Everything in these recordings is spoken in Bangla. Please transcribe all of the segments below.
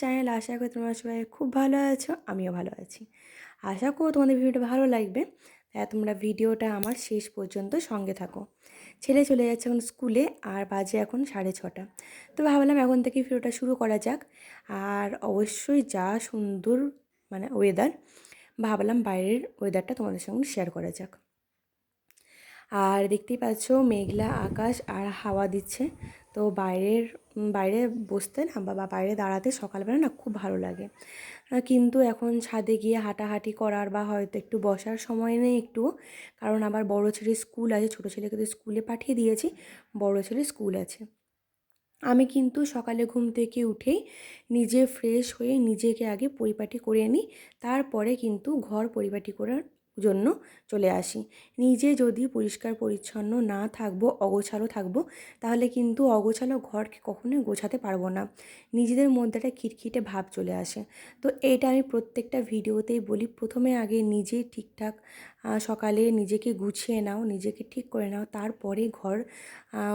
চ্যানেল আশা করি তোমরা সবাই খুব ভালো আছো, আমিও ভালো আছি। আশা করো তোমাদের ভিডিওটা ভালো লাগবে। তাই তোমরা ভিডিওটা আমার শেষ পর্যন্ত সঙ্গে থাকো। ছেলে চলে যাচ্ছে এখন স্কুলে, আর বাজে এখন সাড়ে ছটা। তো ভাবলাম এখন থেকে ভিডিওটা শুরু করা যাক। আর অবশ্যই যা সুন্দর মানে ওয়েদার ভাবলাম বাইরের ওয়েদারটা তোমাদের সঙ্গে শেয়ার করা যাক। আর দেখতেই পাচ্ছ মেঘলা আকাশ আর হাওয়া দিচ্ছে। তো বাইরের, বাইরে বসতে না বা বাইরে দাঁড়াতে সকালবেলা না খুব ভালো লাগে। কিন্তু এখন ছাদে গিয়ে হাঁটাহাঁটি করার বা হয়তো একটু বসার সময় নেই একটু, কারণ আবার বড় ছেলে স্কুল আছে, ছোটো ছেলেকে তো স্কুলে পাঠিয়ে দিয়েছি, বড় ছেলে স্কুল আছে। আমি কিন্তু সকালে ঘুম থেকে উঠেই নিজে ফ্রেশ হয়ে নিজেকে আগে পরিপাটি করে নিই, তারপরে কিন্তু ঘর পরিপাটি করার জন্য চলে আসি। নিজে যদি পরিষ্কার পরিচ্ছন্ন না থাকব, অগোছালো থাকব, তাহলে কিন্তু অগোছালো ঘরকে কখনোই গোছাতে পারব না। নিজেদের মধ্যে একটা খিটখিটে ভাব চলে আসে। তো এইটা আমি প্রত্যেকটা ভিডিওতেই বলি, প্রথমে আগে নিজে ঠিকঠাক সকালে নিজেকে গুছিয়ে নাও, নিজেকে ঠিক করে নাও, তারপরে ঘর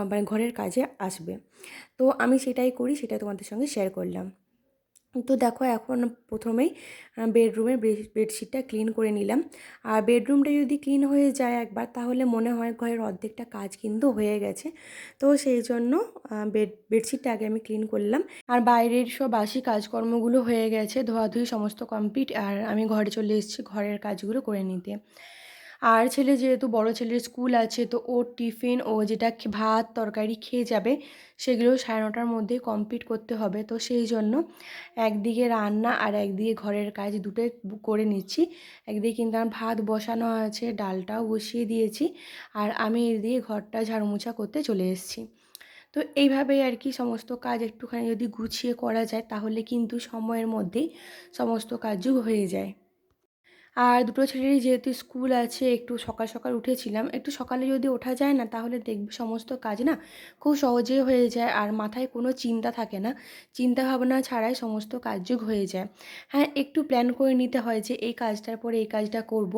মানে ঘরের কাজে আসবে। তো আমি সেটাই করি সেটা তোমাদের সঙ্গে শেয়ার করলাম। তো দেখো এখন প্রথমেই বেডরুমের বেডশিটটা ক্লিন করে নিলাম। আর বেডরুমটা যদি ক্লিন হয়ে যায় একবার, তাহলে মনে হয় ঘরের অর্ধেকটা কাজ কিন্তু হয়ে গেছে। তো সেই জন্য বেড বেডশিটটা আগে আমি ক্লিন করলাম। আর বাইরের সব বাসি কাজকর্মগুলো হয়ে গেছে, ধোয়াধুয়ি সমস্ত কমপ্লিট আর আমি ঘরে চলে এসেছি ঘরের কাজগুলো করে নিতে। আর ছেলে যেহেতু বড় ছেলের স্কুল আছে, তো ওর টিফিন, ও যেটা ভাত, তরকারি খেয়ে যাবে, সেগুলো সাড়ে নটার মধ্যে কমপ্লিট করতে হবে। তো সেই জন্য একদিকে রান্না আর একদিকে ঘরের কাজ দুটোই করে নিচ্ছি। একদিকে কিন্তু আমার ভাত বসানো আছে, ডালটাও বসিয়ে দিয়েছি, আর আমি এদিকে ঘরটা ঝাড়মুছা করতে চলে এসেছি। তো এইভাবেই আর কি সমস্ত কাজ একটুখানি যদি গুছিয়ে করা যায়, তাহলে কিন্তু সময়ের মধ্যেই সমস্ত কাজও হয়ে যায়। আর দুটো ছেলেরই যেহেতু স্কুল আছে, একটু সকাল সকাল উঠেছিলাম, একটু সকালে যদি ওঠা যায় না, তাহলে দেখবে সমস্ত কাজ না খুব সহজে হয়ে যায় আর মাথায় কোনো চিন্তা থাকে না। চিন্তা ভাবনা ছাড়াই সমস্ত কাজযোগ হয়ে যায়। হ্যাঁ একটু প্ল্যান করে নিতে হয় যে এই কাজটার পরে এই কাজটা করব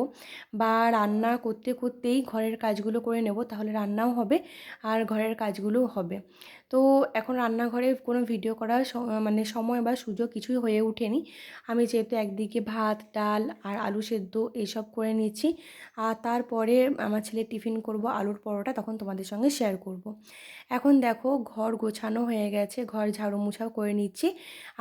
বা রান্না করতে করতেই ঘরের কাজগুলো করে নেব, তাহলে রান্নাও হবে আর ঘরের কাজগুলোও হবে। তো এখন রান্নাঘরে কোনো ভিডিও করার মানে সময় বা সুযোগ কিছুই হয়ে ওঠেনি। আমি যেহেতু একদিকে ভাত, ডাল আর আলু সেদ্ধ এইসব করে নিচ্ছি আর তারপরে আমার ছেলে টিফিন করব, আলুর পরোটা তখন তোমাদের সঙ্গে শেয়ার করব। এখন দেখো ঘর গোছানো হয়ে গেছে, ঘর ঝাড়ু মুছাও করে নিচ্ছি।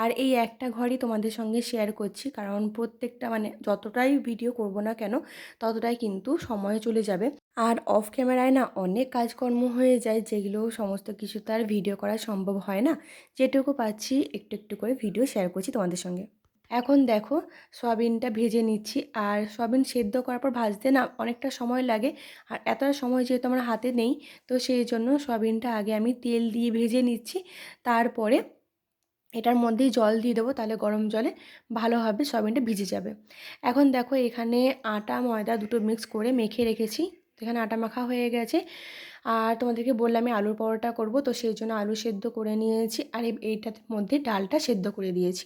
আর এই একটা ঘরই তোমাদের সঙ্গে শেয়ার করছি, কারণ প্রত্যেকটা মানে যতটাই ভিডিও করব না কেন, ততটাই কিন্তু সময় চলে যাবে। আর অফ ক্যামেরায় না অনেক কাজকর্ম হয়ে যায়, যেগুলো সমস্ত কিছু তার ভিডিও করা সম্ভব হয় না। যেটুকু পাচ্ছি, একটু একটু করে ভিডিও শেয়ার করছি তোমাদের সঙ্গে। এখন দেখো সয়াবিনটা ভেজে নিচ্ছি আর সয়াবিন সেদ্ধ করার পর ভাজতে না অনেকটা সময় লাগে। আর এতটা সময় যেহেতু আমার হাতে নেই, তো সেই জন্য সয়াবিনটা আগে আমি তেল দিয়ে ভেজে নিচ্ছি। তারপরে এটার মধ্যেই জল দিয়ে দেবো, তাহলে গরম জলে ভালোভাবে সয়াবিনটা ভিজে যাবে। এখন দেখো এখানে আটা, ময়দা দুটো মিক্স করে মেখে রেখেছি। এখানে আটা মাখা হয়ে গেছে। আর তোমাদেরকে বললাম আমি আলুর পরোটা করব, তো সেই জন্য আলু সেদ্ধ করে নিয়েছি। আর এইটার মধ্যে ডালটা সেদ্ধ করে দিয়েছি।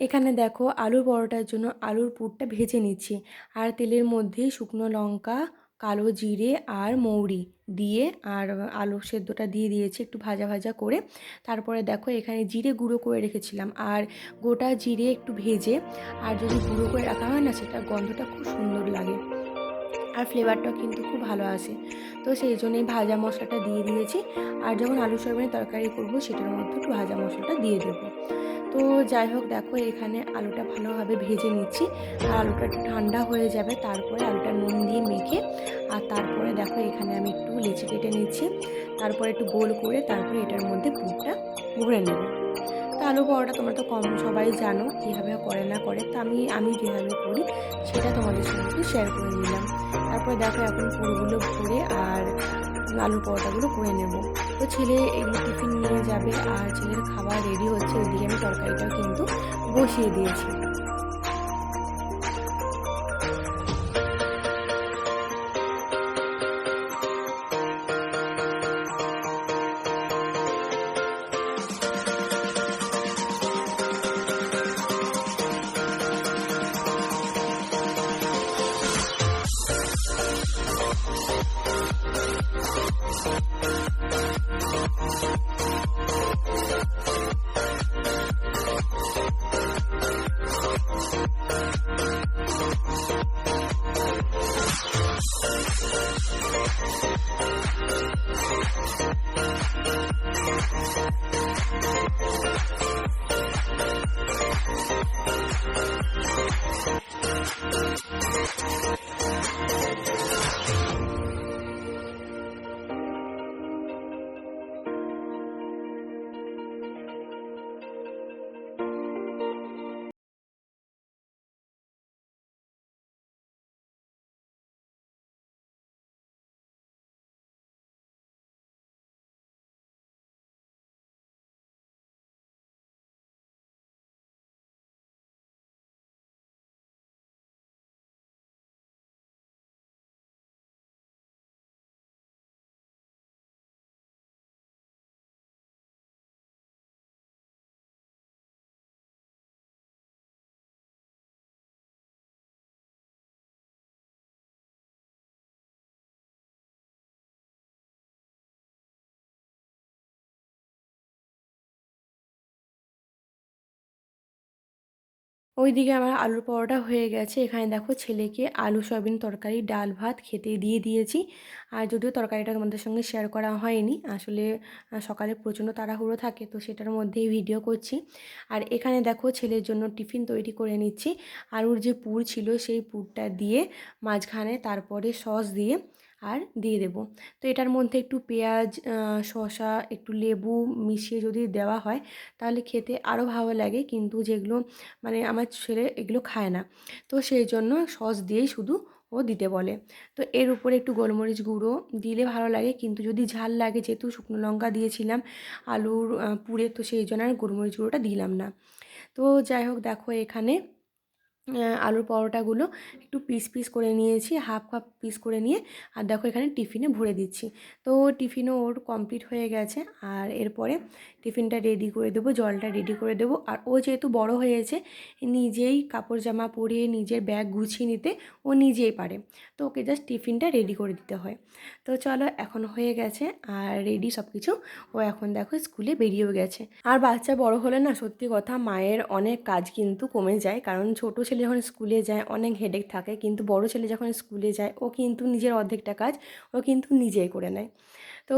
এখানে দেখো আলুর পরোটার জন্য আলুর পুরটা ভেজে নিচ্ছি। আর তেলের মধ্যে শুকনো লঙ্কা, কালো জিরে আর মৌরি দিয়ে আর আলু সেদ্ধটা দিয়ে দিয়েছি একটু ভাজা ভাজা করে। তারপরে দেখো এখানে জিরে গুঁড়ো করে রেখেছিলাম। আর গোটা জিরে একটু ভেজে আর যদি গুঁড়ো করে রাখা হয় না সেটা গন্ধটা খুব সুন্দর লাগে। আর ফ্লেভারটাও কিন্তু খুব ভালো আসে। তো সেই জন্যই ভাজা মশলাটা দিয়ে দিয়েছি। আর যখন আলু সয়াবিনের তরকারি করব সেটার মধ্যে একটু ভাজা মশলাটা দিয়ে দেবো। তো যাই হোক, দেখো এখানে আলুটা ভালোভাবে ভেজে নিচ্ছি। আর আলুটা একটু ঠান্ডা হয়ে যাবে, তারপরে আলুটা নুন দিয়ে মেখে, আর তারপরে দেখো এখানে আমি একটু লেচি কেটে নিচ্ছি। তারপরে একটু গোল করে তারপরে এটার মধ্যে পুরটা ভরে নেব। তো আলু পরোটা তোমরা তো কম সবাই জানো, কীভাবে করে না করে। তো আমি আমি যেভাবে করি, সেটা তোমাদের সঙ্গে শেয়ার করে নিলাম। তারপরে দেখো এখন পুরগুলো ভরে, আর আলুর পরোটাগুলো করে নেব। তো ছেলে এগুলো টিফিন নিয়ে যাবে আর ছেলের খাবার রেডি হচ্ছে, ওইদিকে আমি তরকারিটাও কিন্তু বসিয়ে দিয়েছি। ওইদিকে আমার আলুর পরোটা হয়ে গেছে। এখানে দেখো ছেলেকে আলু, সয়াবিন তরকারি, ডাল, ভাত খেতে দিয়ে দিয়েছি। আর যদিও তরকারিটা তোমাদের সঙ্গে শেয়ার করা হয়নি, আসলে সকালে প্রচণ্ড তাড়াহুড়ো থাকে, তো সেটার মধ্যেই ভিডিও করছি। আর এখানে দেখো ছেলের জন্য টিফিন তৈরি করে নিচ্ছি। আলুর যে পুর ছিল, সেই পুরটা দিয়ে মাঝখানে তারপরে সস দিয়ে আর দিয়ে দেব। তো এটার মধ্যে একটু পেঁয়াজ শসা, একটু লেবু মিশিয়ে যদি দেওয়া হয়, তাহলে খেতে আরও ভালো লাগে। কিন্তু যেগুলো মানে আমার ছেলে এগুলো খায় না। তো সেই জন্য সস দিয়েই শুধু ও দিতে বলে। তো এর উপরে একটু গোলমরিচ গুঁড়ো দিলে ভালো লাগে। কিন্তু যদি ঝাল লাগে, যেহেতু শুকনো লঙ্কা দিয়েছিলাম, আলুর পুরে, তো সেই জন্য আর গোলমরিচ গুঁড়োটা দিলাম না। তো যাই হোক, দেখো এখানে আলুর পরোটাগুলো একটু পিস পিস করে নিয়েছি হাফ হাফ পিস করে নিয়ে। আর দেখো এখানে টিফিনে ভরে দিচ্ছি। তো টিফিনও ওর কমপ্লিট হয়ে গেছে। আর এরপরে টিফিনটা রেডি করে দেবো, জলটা রেডি করে দেবো। আর ও যেহেতু বড় হয়েছে, নিজেই কাপড় জামা পরিয়ে নিজের ব্যাগ গুছিয়ে নিতে ও নিজেই পারে। তো ওকে জাস্ট টিফিনটা রেডি করে দিতে হয়। তো চলো এখন হয়ে গেছে, আর রেডি সব কিছু ও এখন দেখো স্কুলে বেরিয়েও গেছে। আর বাচ্চা বড় হলে না সত্যি কথা মায়ের অনেক কাজ কিন্তু কমে যায়। কারণ ছোট ছেলে যখন স্কুলে যায় অনেক হেডেক থাকে, কিন্তু বড় ছেলে যখন স্কুলে যায়, ও কিন্তু নিজের অর্ধেকটা কাজ ও কিন্তু নিজেই করে নেয়। তো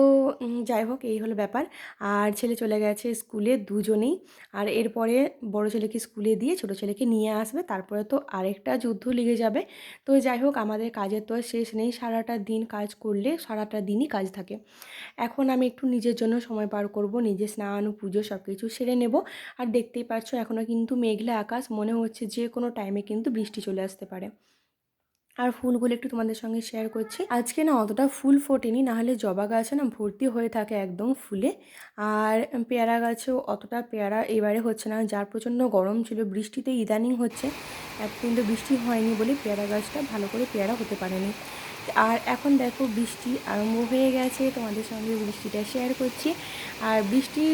যাই হোক, এই হলো ব্যাপার। আর ছেলে চলে গেছে স্কুলে দুজনেই। আর এরপরে বড় ছেলেকে স্কুলে দিয়ে ছোট ছেলেকে নিয়ে আসবে। তারপরে তো আরেকটা যুদ্ধ লেগে যাবে। তো যাই হোক, আমাদের কাজের তো শেষ নেই। সারাটা দিন কাজ করলে সারাটা দিনই কাজ থাকে। এখন আমি একটু নিজের জন্য সময় পার করব। নিজে স্নান, পুজো সব কিছু সেরে নেব। আর দেখতেই পাচ্ছ এখনও কিন্তু মেঘলা আকাশ। মনে হচ্ছে যে কোনো টাইমে কিন্তু বৃষ্টি চলে আসতে পারে। আর ফুলগুলো একটু তোমাদের সঙ্গে শেয়ার করছি। আজকে না অতটা ফুল ফোটেনি, নাহলে জবা গাছে না ভর্তি হয়ে থাকে একদম ফুলে। আর পেয়ারা গাছেও অতটা পেয়ারা এবারে হচ্ছে না, যার প্রচণ্ড গরম ছিল, বৃষ্টিতে ইদানিং হচ্ছে কিন্তু বৃষ্টি হয়নি বলে পেয়ারা গাছটা ভালো করে পেয়ারা হতে পারেনি। আর এখন দেখো বৃষ্টি আরম্ভ হয়ে গেছে, তোমাদের সঙ্গে বৃষ্টিটা শেয়ার করছি। আর বৃষ্টি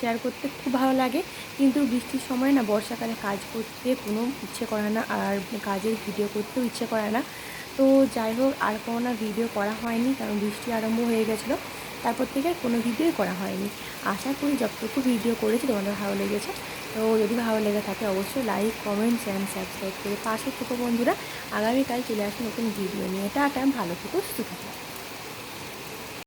শেয়ার করতে খুব ভালো লাগে, কিন্তু বৃষ্টির সময় না বর্ষাকালে কাজ করতে কোনো ইচ্ছে করে না, আর কাজের ভিডিও করতেও ইচ্ছে করে না। তো যাই হোক, আর কোনো না ভিডিও করা হয়নি, কারণ বৃষ্টি আরম্ভ হয়ে গেছিল। তারপর থেকে কোনো ভিডিওই করা হয়নি। আশা করি যতটুকু ভিডিও করেছি তোমাদের ভালো লেগেছে। তো যদি ভালো লেগে থাকে অবশ্যই লাইক কমেন্টস অ্যান্ড সাবস্ক্রাইব করে পাশে থেকে বন্ধুরা। আগামীকাল চলে আসুন নতুন ভিডিও নিয়ে। এটা টাটা, ভালো থেকো, সুস্থ থাকো।